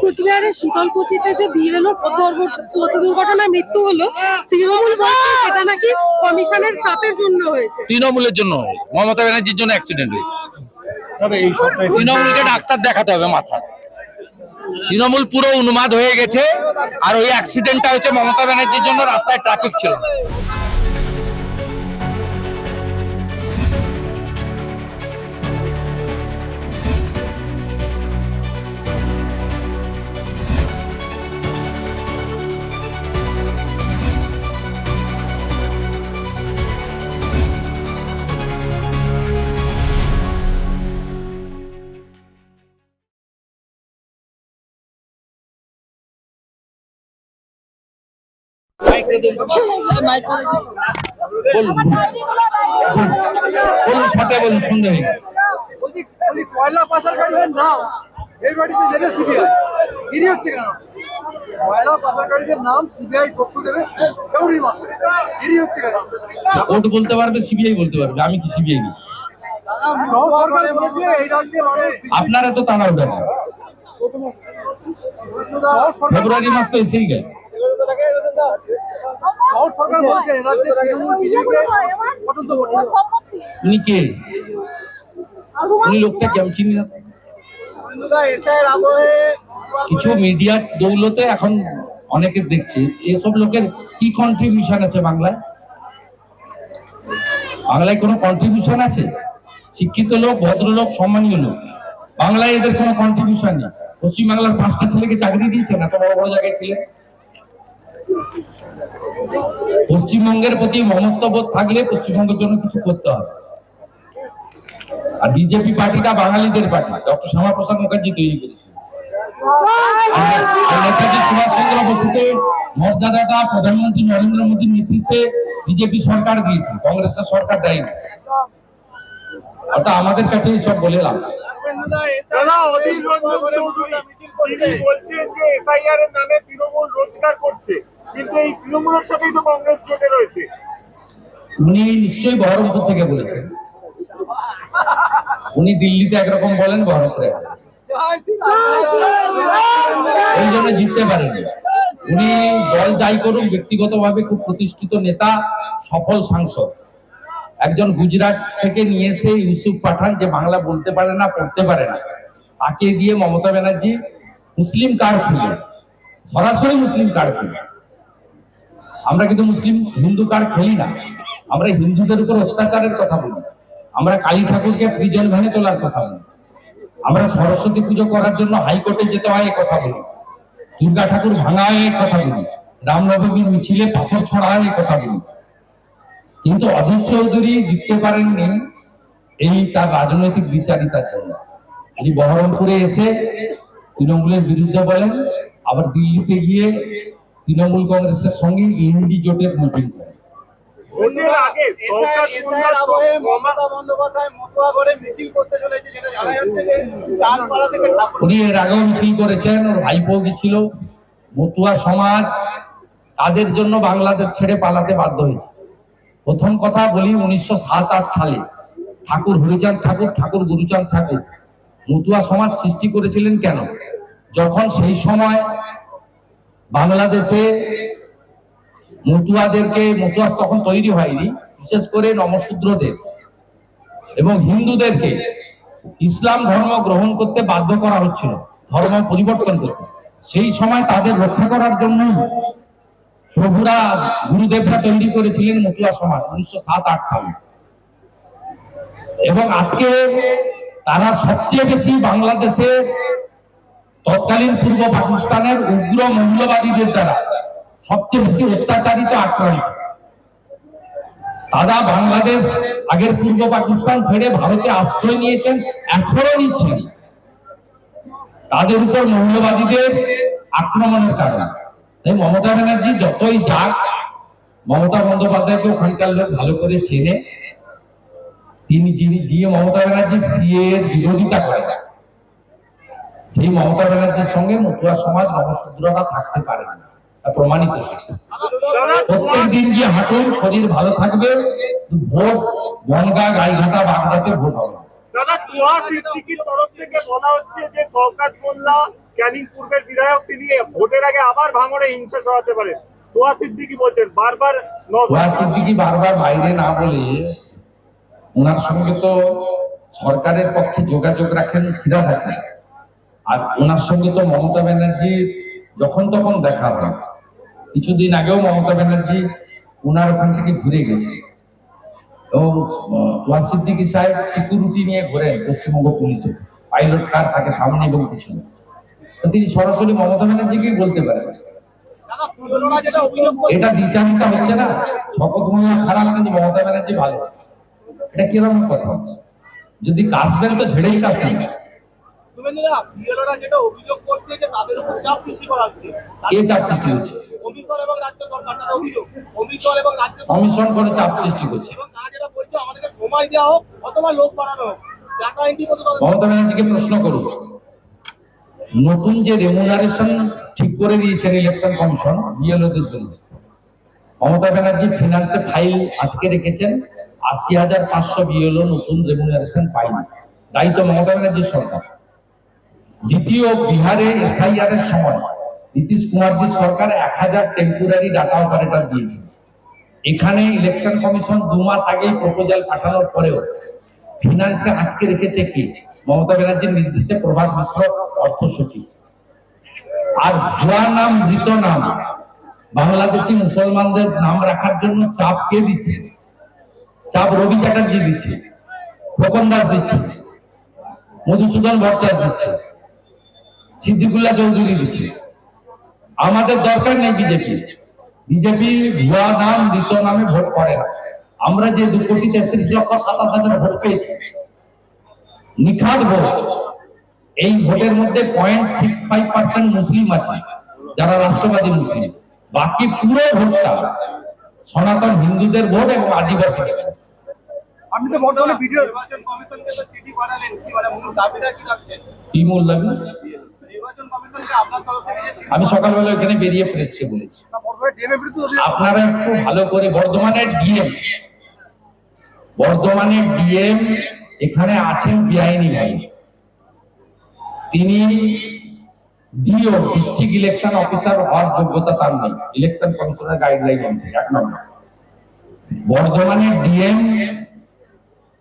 কুচবিহারের শীতলকুচিতে যে ভিড়েলো পথ দুর্ঘটনায় মৃত্যু হলো তৃণমূল বলছে সেটা নাকি কমিশনের চাপের জন্য হয়েছে। তৃণমূলের জন্য মমতা ব্যানার্জির জন্য অ্যাক্সিডেন্ট হয়েছে। তবে এই সপ্তাহে তৃণমূলকে ডাক্তার দেখাতে হবে মাথা। তৃণমূল পুরো উন্মাদ হয়ে গেছে আর ওই অ্যাক্সিডেন্টটা হচ্ছে মমতা ব্যানার্জির জন্য রাস্তায় ট্রাফিক ছিল বলুন বলুন সাথে বলুন সন্ধ্যা হয়ে গেছে বলছি বলছি কয়লা পাচারকারীদের এই বাড়িতে দেবে। সিবিআই দেরি হচ্ছে কেন? কয়লা পাচারকারীদের নাম সিবিআই তথ্য দেবে কেউরই মাত্র দেরি হচ্ছে কেন? কোর্ট বলতে পারবে সিবিআই বলতে পারবে আমি কি সিবিআই এই রাজ্যে আপনারা তো দেন ফেব্রুয়ারি মাস তো এসেই গেল। উনি চিনি না? কিছু মিডিয়ার দৌলতে এখন অনেকে দেখছে, এসব লোকের কি কন্ট্রিবিউশন আছে বাংলায়? বাংলায় কোনো কন্ট্রিবিউশন আছে? শিক্ষিত লোক, ভদ্রলোক, সম্মানীয় লোক। বাংলায় এদের কোনো কন্ট্রিবিউশন নেই। পশ্চিমবাংলার পাঁচটা ছেলেকে চাকরি দিয়েছেন, এত বড় বড় জায়গায় ছিলেন। পশ্চিমবঙ্গের প্রতি মমত্ববোধ থাকলে পশ্চিমবঙ্গের জন্য কিছু করতে হবে। আর বিজেপি পার্টিটা বাঙালিদের পার্টি। ডক্টর শ্যামাপ্রসাদ মুখার্জি তৈরি করেছে। নেতাজি সুভাষচন্দ্র বসুকে মর্যাদাটা প্রধানমন্ত্রী নরেন্দ্র মোদীর নেতৃত্বে বিজেপি সরকার দিয়েছে। কংগ্রেসের সরকার দেয়নি। অর্থাৎ আমাদের কাছে সব বলে লাভ এই উনি নিশ্চয়ই বহরমপুর থেকে বলেছেন। উনি দিল্লিতে একরকম বলেন, বহরমপুরে। ওই জন্য জিততে পারেনি। উনি দল যাই করুক, ব্যক্তিগতভাবে খুব প্রতিষ্ঠিত নেতা, সফল সাংসদ। একজন গুজরাট থেকে নিয়ে এসে ইউসুফ পাঠান যে বাংলা বলতে পারে না, পড়তে পারে না। তাকে দিয়ে মমতা ব্যানার্জি মুসলিম কার্ড খেলে? সরাসরি মুসলিম কার্ড খেলে? আমরা কিন্তু মুসলিম হিন্দু কার্ড খেলি না। আমরা হিন্দুদের উপর অত্যাচারের কথা বলি। আমরা কালী ঠাকুরকে প্রিজন ভ্যানে তোলার কথা বলি। আমরা সরস্বতী পুজো করার জন্য হাইকোর্টে যেতে হয় কথা বলি। দুর্গা ঠাকুর ভাঙা হয় কথা বলি। রামনবমীর মিছিলে পাথর ছড়া হয় কথা বলি। কিন্তু অধীর চৌধুরী জিততে পারেননি এই তার রাজনৈতিক বিচারিতার জন্য। উনি বহরমপুরে এসে তৃণমূলের বিরুদ্ধে বলেন আবার দিল্লিতে গিয়ে তৃণমূল কংগ্রেসের সঙ্গে ইন্ডি জোটের মিটিং করেন। উনি এর আগেও মিছিল করেছেন ওর ভাইপো গেছিল। মতুয়া সমাজ তাদের জন্য বাংলাদেশ ছেড়ে পালাতে বাধ্য হয়েছে। প্রথম কথা বলি উনিশশো সাত আট সালে, ঠাকুর হরিচাঁদ ঠাকুর ঠাকুর গুরুচাঁদ ঠাকুর মতুয়া সমাজ সৃষ্টি করেছিলেন কেন? যখন সেই সময় বাংলাদেশে মতুয়াদেরকে মতুয়া তখন তৈরি হয়নি, বিশেষ করে নমশূদ্রদের এবং হিন্দুদেরকে ইসলাম ধর্ম গ্রহণ করতে বাধ্য করা হচ্ছিল, ধর্ম পরিবর্তন করতে। সেই সময় তাদের রক্ষা করার জন্য প্রভুরা গুরুদেবরা তৈরি করেছিলেন মতুয়া সমাজ, উনিশশো সাত, আট সালে। এবং আজকে তারা সবচেয়ে বেশি বাংলাদেশে তৎকালীন পূর্ব পাকিস্তানের উগ্র মৌলবাদীদের দ্বারা সবচেয়ে বেশি অত্যাচারিত, আক্রান্ত। তারা বাংলাদেশ আগের পূর্ব পাকিস্তান ছেড়ে ভারতে আশ্রয় নিয়েছেন এখনও নিচ্ছেন। তাদের উপর মৌলবাদীদের আক্রমণের কারণে। মমতা ব্যানার্জি যতই যাক, মমতা বন্দ্যোপাধ্যায়কে ওখানকার লোক ভালো করে চেনে। তিনি যিনি যে মমতা ব্যানার্জি সিএ এর বিরোধিতা করেন সেই মমতা ব্যানার্জির সঙ্গে মতুয়া সমাজ নবশূদ্ররা থাকতে পারে না প্রমাণিত প্রত্যেক দিন গিয়ে হাঁটুন, শরীর ভালো থাকবে, ভোট, বনগা, গাইঘাটা, বাগদাতে ভোট হবে। দাদা তোয়া সিদ্দিকির তরফ থেকে বলা হচ্ছে যে শওকাত মোল্লা, ক্যানিং পূর্বের বিধায়ক, তিনি ভোটের আগে আবার ভাঙড়ে হিংসা ছড়াতে পারে তোয়া সিদ্দিকি বলছেন, বারবার ওয়া সিদ্দিকি বারবার বাইরে না বলে ওনার সঙ্গে তো সরকারের পক্ষে যোগাযোগ রাখেন ফিরা থাকেন আর ওনার সঙ্গে তো মমতা ব্যানার্জির যখন তখন দেখা হয়। কিছুদিন আগেও মমতা ব্যানার্জি ওনার ওখান থেকে ঘুরে গেছে। এবং আহ, ওয়া সিদ্দিকি সাহেব সিকিউরিটি নিয়ে ঘোরেন পশ্চিমবঙ্গ পুলিশে। পাইলট কার থাকে সামনে এবং পিছনে। তিনি সরাসরি মমতা ব্যানার্জিকেই বলতে পারেন। এটা দ্বিচারিতা হচ্ছে না? শপথ মোল্লা খারাপ কিন্তু মমতা ব্যানার্জি ভালো। এটা কীরকম কথা হচ্ছে? যদি কাশবেন তো ঝেড়েই কাশবেন কে চাপ সৃষ্টি হচ্ছে? কমিশন করে চাপ সৃষ্টি করছে। মমতা ব্যানার্জিকে প্রশ্ন করুন। নতুন যে রেমুনারেশন ঠিক করে দিয়েছেন ইলেকশন কমিশন বিএলওদের জন্য। মমতা ব্যানার্জি ফিনান্সে ফাইল আটকে রেখেছেন। আশি হাজার পাঁচশো বিএলও নতুন রেমুনারেশন পায়নি। দায়িত্ব মমতা ব্যানার্জির সরকার। দ্বিতীয় বিহারে এসআইআর এর সময়। নীতিশ কুমারজির সরকার এক হাজার টেম্পোরারি ডাটা অপারেটর দিয়েছে। এখানে ইলেকশন কমিশন দু মাস আগেই প্রপোজাল পাঠানোর পরেও ফিনান্সে আটকে রেখেছে কি? মমতা ব্যানার্জির নির্দেশে প্রভাত মিশ্র অর্থ সচিব। আর ভুয়া নাম, মৃত নাম, বাংলাদেশি মুসলমানদের নাম রাখার জন্য চাপ কে দিচ্ছে? চাপ রবি চ্যাটার্জি দিচ্ছে, খোকন দাস দিচ্ছে, মধুসূদন ভট্টাচার্য দিচ্ছে, সিদ্দিকুল্লাহ চৌধুরী দিচ্ছে। আমাদের দরকার নেই বিজেপি। বিজেপি ভুয়া নাম দ্বিতীয় নামে ভোট করে না। আমরা যে দু কোটি তেত্রিশ লক্ষ সাতাশ হাজার ভোট পেয়েছি নিখাদ ভোট। এই ভোটের মধ্যে পয়েন্ট সিক্স ফাইভ পার্সেন্ট মুসলিম আছে যারা রাষ্ট্রবাদী মুসলিম। বাকি পুরো ভোটটা সনাতন হিন্দুদের ভোট এবং আদিবাসীদের। আপনি তো বর্তমানে ভিডিও নির্বাচন কমিশনকে তো চিঠি পাঠালেন কি মানে মূল দাবিটা কি রাখছেন? কি মূল লাগবে আমি সকালবেলা এখানে বেরিয়ে প্রেসকে বলেছি। আপনারা একটু ভালো করে বর্ধমানের ডিএম বর্ধমানের ডিএম এখানে আছেন বেআইনি ভাই তিনি ডিও ডিস্ট্রিক্ট ইলেকশন অফিসার হওয়ার যোগ্যতা তার নেই। ইলেকশন কমিশনের গাইডলাইন অনুযায়ী এক নম্বর। বর্ধমানের ডিএম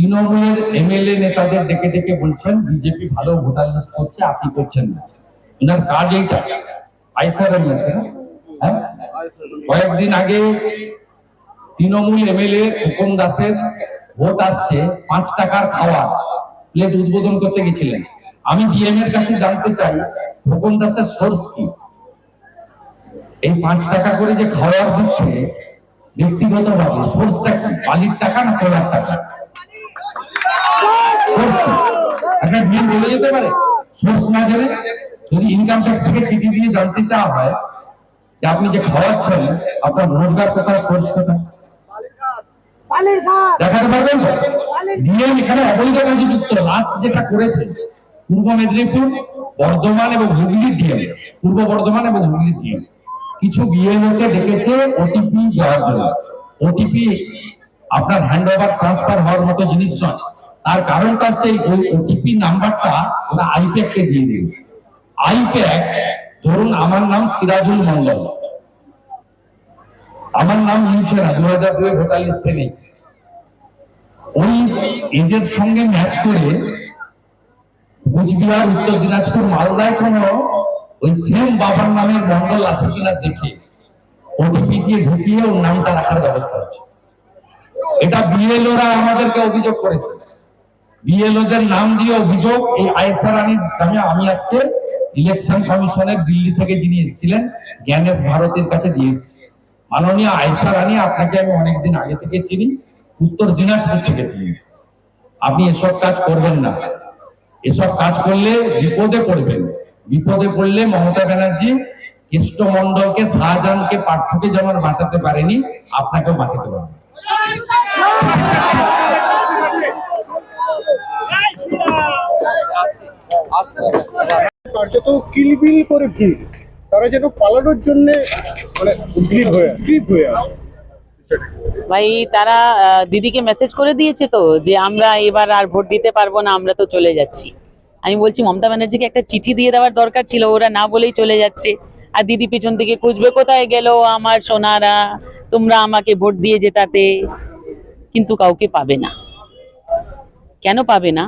তৃণমূলের এমএলএ নেতাদের ডেকে ডেকে বলছেন, বিজেপি ভালো ভোটার লিস্ট করছে, আপনি করছেন না। ওনার কাজ এইটা। আইসার হ্যাঁ? কয়েকদিন আগে তৃণমূল এমএলএ খোকন দাসের ভোট আসছে, পাঁচ টাকার খাওয়া প্লেট উদ্বোধন করতে গেছিলেন। আমি ডিএম এর কাছে জানতে চাই খোকন দাসের সোর্স কি? এই পাঁচ টাকা করে যে খাওয়ার দিচ্ছে ব্যক্তিগত ভাবে সোর্সটা কি? বালির টাকা না কলার টাকা? একটা বলে যেতে পারে। সোর্স না যদি ইনকাম ট্যাক্স থেকে চিঠি দিয়ে জানতে চাওয়া হয় যে আপনি যে খাওয়াচ্ছেন, আপনার রোজগার কোথায়, সোর্স কোথায়? দেখাতে পারবেন ডিএম এখানে অবৈধভাবে যুক্ত। লাস্ট যেটা করেছে, পূর্ব মেদিনীপুর, বর্ধমান এবং হুগলি ডিএম পূর্ব বর্ধমান এবং হুগলি ডিএম কিছু বিএলও কে ডেকেছে ওটিপি দেওয়ার জন্য। ওটিপি আপনার হ্যান্ড ওভার ট্রান্সফার হওয়ার মতো জিনিস নয়। তার কারণটা হচ্ছে ওই ওটিপি নাম্বারটা ওরা আইপ্যাক কে দিয়ে দিবে আইপ্যাক ধরুন আমার নাম সিরাজুল মন্ডল আমার নাম মিলছে না দু হাজার দুই ভোটার লিস্টে নেই। ওই এজের সঙ্গে ম্যাচ করে কুচবিহার, উত্তর দিনাজপুর, মালদায় কোনো ওই সেম বাবার নামের মন্ডল আছে কিনা দেখে ওটিপি দিয়ে ঢুকিয়ে ওর নামটা রাখার ব্যবস্থা হচ্ছে। এটা বিএলওরা আমাদেরকে অভিযোগ করেছে। বিএলওদের নাম দিয়ে অভিযোগ, এই আয়েশা রানীর নামে আমি আজকে ইলেকশন কমিশনের দিল্লি থেকে যিনি এসেছিলেন, জ্ঞানেশ ভারতের কাছে দিয়ে এসেছি। মাননীয় আয়েশা রানী, আপনাকে আমি অনেকদিন আগে থেকে চিনি, উত্তর দিনাজপুর থেকে চিনি আপনি এসব কাজ করবেন না। এসব কাজ করলে বিপদে পড়বেন। বিপদে পড়লে মমতা ব্যানার্জি কেষ্টমন্ডলকে শাহজাহানকে, পার্থকে যেমন বাঁচাতে পারেনি, আপনাকেও বাঁচাতে পারবে। কার্যত কিলবিল করে ভিড়। তারা যেন পালানোর জন্য মানে হয়ে হয়ে আছে। ভাই তারা আহ, দিদিকে মেসেজ করে দিয়েছে তো যে আমরা এবার আর ভোট দিতে পারব না আমরা তো চলে যাচ্ছি। আমি বলছি মমতা ব্যানার্জিকে একটা চিঠি দিয়ে দেওয়ার দরকার ছিল ওরা না বলেই চলে যাচ্ছে। আর দিদি পিছন থেকে খুঁজবে কোথায় গেল আমার সোনারা? তোমরা আমাকে ভোট দিয়ে জেতাতে। কিন্তু কাউকে পাবে না। কেন পাবে না?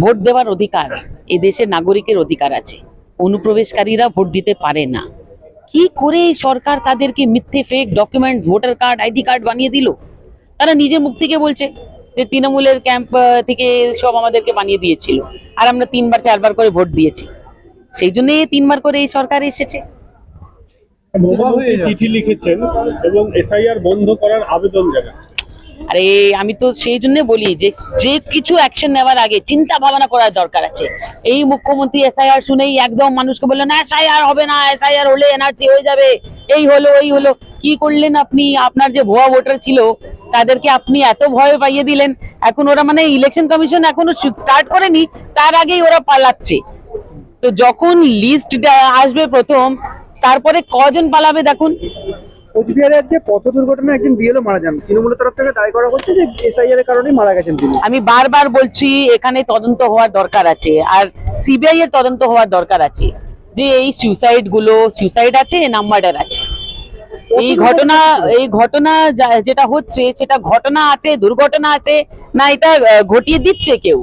ভোট দেওয়ার অধিকার এই দেশের নাগরিকের অধিকার আছে। অনুপ্রবেশকারীরা ভোট দিতে পারে না। কি করে সরকার তাদেরকে মিথ্যে fake document voter card ID card বানিয়ে দিল? তারা নিজের মুখ থেকে বলছে যে তৃণমূলের ক্যাম্প থেকে সব আমাদেরকে বানিয়ে দিয়েছিল। আর আমরা তিনবার, চারবার করে ভোট দিয়েছি। সেই জন্য তিনবার করে এই সরকার এসেছে। চিঠি লিখেছেন এবং এসআইআর বন্ধ করার আবেদন জানান আরে, আমি তো সেই জন্য বলি যে যে কিছু অ্যাকশন নেওয়ার আগে চিন্তা ভাবনা করার দরকার আছে। এই মুখ্যমন্ত্রী এসআইআর শুনেই একদম মানুষকে বললেন এসআইআর হবে না এসআইআর হলে এনআরসি হয়ে যাবে, এই হলো এই হলো। কি করলেন আপনি? আপনার যে ভুয়া ভোটার ছিল, তাদেরকে আপনি এত ভয় পাইয়ে দিলেন। এখন ওরা মানে ইলেকশন কমিশন এখনও স্টার্ট করেনি, তার আগেই ওরা পালাচ্ছে। তো যখন লিস্ট আসবে প্রথম, তারপরে কজন পালাবে দেখুন। কোচবিহারের যে পথ দুর্ঘটনায় একজন বিএলও মারা যান তৃণমূলের তরফ থেকে দায় করা হচ্ছে যে এসআইআর এর কারণেই মারা গেছেন তিনি। আমি বারবার বলছি এখানে তদন্ত হওয়ার দরকার আছে আর সিবিআই এর তদন্ত হওয়ার দরকার আছে যে এই সুইসাইডগুলো সুইসাইড আছে না মার্ডার আছে। এই ঘটনা এই ঘটনা যেটা হচ্ছে সেটা ঘটনা আছে দুর্ঘটনা আছে না এটা ঘটিয়ে দিচ্ছে কেউ?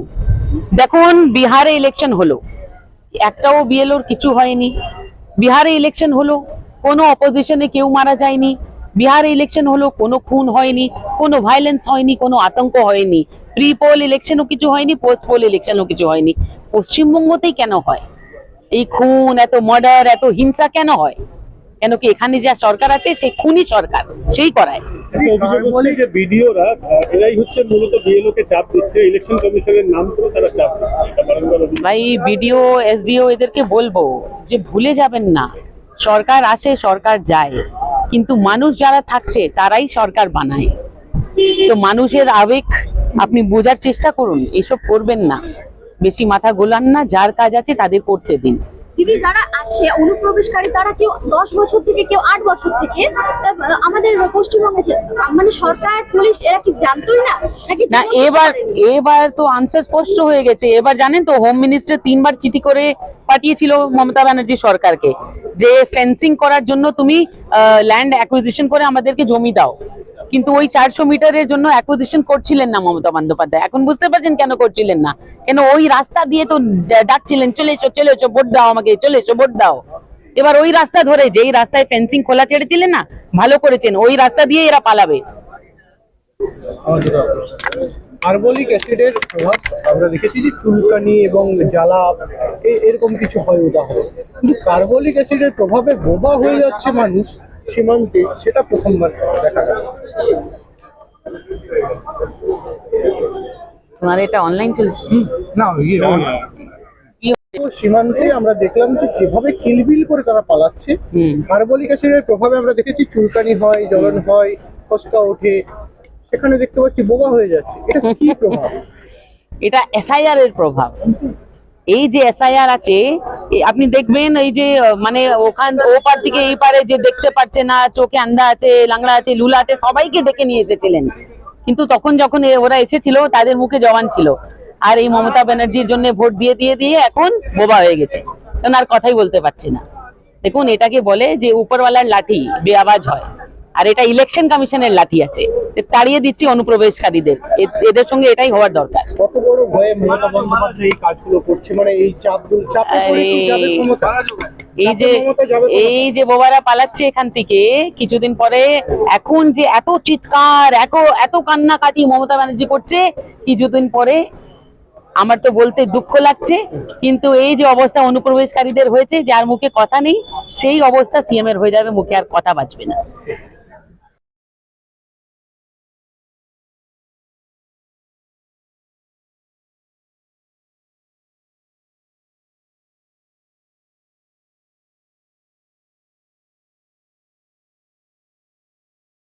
দেখুন বিহারে ইলেকশন হলো। একটাও বিএলওর কিছু হয়নি। বিহারে ইলেকশন হলো। কোনো অপোজিশনে কেউ মারা যায়নি। বিহারে ইলেকশন হলো কোনো খুন হয়নি কোনো ভাইলেন্স হয়নি কোনো আতঙ্ক হয়নি। প্রি পোল ইলেকশনও কিছু হয়নি পোস্ট পোল ইলেকশনও কিছু হয়নি। পশ্চিমবঙ্গতেই কেন হয়? এই খুন এত মার্ডার এত হিংসা কেন হয়? কেন কি এখানে যা সরকার আছে সেই খুনি সরকার সেই করায়। একটা অভিযোগ হচ্ছে যে বিডিওরা এরাই হচ্ছে মূলত বিএলও কে চাপ দিচ্ছে ইলেকশন কমিশনের নাম করে তারা চাপ দিচ্ছে এটা বারংবার অভিযোগ। ভাই বিডিও এসডিও এদেরকে বলব যে ভুলে যাবেন না। সরকার আসে, সরকার যায়। কিন্তু মানুষ যারা থাকছে, তারাই সরকার বানায়। তো মানুষের আবেগ আপনি বোঝার চেষ্টা করুন, এসব করবেন না। বেশি মাথা গোলান না, যার কাজ আছে তাদের করতে দিন। দিদি যারা আছে অনুপ্রবেশকারী তারা কেউ দশ বছর থেকে কেউ আট বছর থেকে আমাদের পশ্চিমবঙ্গে মানে সরকার পুলিশ এরা কি জানতোই না? না এবার এবার তো আনসার স্পষ্ট হয়ে গেছে। এবার জানেন তো হোম মিনিস্টার তিনবার চিঠি করে পাঠিয়েছিল মমতা ব্যানার্জি সরকারকে যে ফেন্সিং করার জন্য তুমি ল্যান্ড অ্যাকুইজিশন করে আমাদেরকে জমি দাও। কিন্তু ওই চারশো মিটারের জন্য অ্যাকুইজিশন করছিলেন না মমতা বন্দ্যোপাধ্যায়। এখন বুঝতে পারছেন কেন করছিলেন না? কেন ওই রাস্তা দিয়ে তো ডাকছিলেন, চলে এসো চলে এসো, ভোট দাও আমাকে, চলে এসো, ভোট দাও। এবার ওই রাস্তা ধরে যেই রাস্তায় ফেন্সিং খোলা ছেড়েছিলেন না, ভালো করেছেন, ওই রাস্তা দিয়ে এরা পালাবে। কার্বলিক অ্যাসিডের প্রভাবে বোবা হয়ে যাচ্ছে মানুষ। সীমান্তে সেটা প্রথমবার দেখা গেল। তোমার এটা অনলাইন চলছে? না ইয়ে সীমান্তে আমরা দেখলাম যে যেভাবে কিলবিল করে তারা পালাচ্ছে হুম। কার্বলিক অ্যাসিডের প্রভাবে আমরা দেখেছি চুলকানি হয় জ্বলন হয় ফসকা ওঠে সেখানে দেখতে পাচ্ছি বোবা হয়ে যাচ্ছে। এটা কি প্রভাব? এটা এসআইআর এর প্রভাব। এই যে এসআইআর আছে আপনি দেখবেন এই যে মানে ওখান ও পার থেকে এই পারে যে দেখতে পাচ্ছে না, চোখে আন্ধা আছে, লাংড়া আছে, লুলা আছে, সবাইকে ডেকে নিয়ে এসেছিলেন। কিন্তু তখন যখন ওরা এসেছিল, তাদের মুখে জবান ছিল। আর এই মমতা ব্যানার্জির জন্য ভোট দিয়ে দিয়ে দিয়ে এখন বোবা হয়ে গেছে। তখন আর কথাই বলতে পারছি না। দেখুন, এটাকে বলে যে, উপরওয়ালার লাঠি, বেআওয়াজ হয়। আর এটা ইলেকশন কমিশনের লাঠি আছে। যে তাড়িয়ে দিচ্ছি অনুপ্রবেশকারীদের। এদের সঙ্গে এটাই হওয়ার দরকার। কত বড় ভয়ে মমতা বন্দ্যোপাধ্যায় এই কাজগুলো করছে? মানে এই চাপে এই যে এই যে বোবারা পালাচ্ছে এখান থেকে কিছুদিন পরে এখন যে এত চিৎকার এত এত কান্নাকাটি মমতা ব্যানার্জি করছে কিছুদিন পরে আমার তো বলতে দুঃখ লাগছে কিন্তু এই যে অবস্থা অনুপ্রবেশকারীদের হয়েছে যার মুখে কথা নেই সেই অবস্থা সিএম এর হয়ে যাবে মুখে আর কথা বাঁচবে না।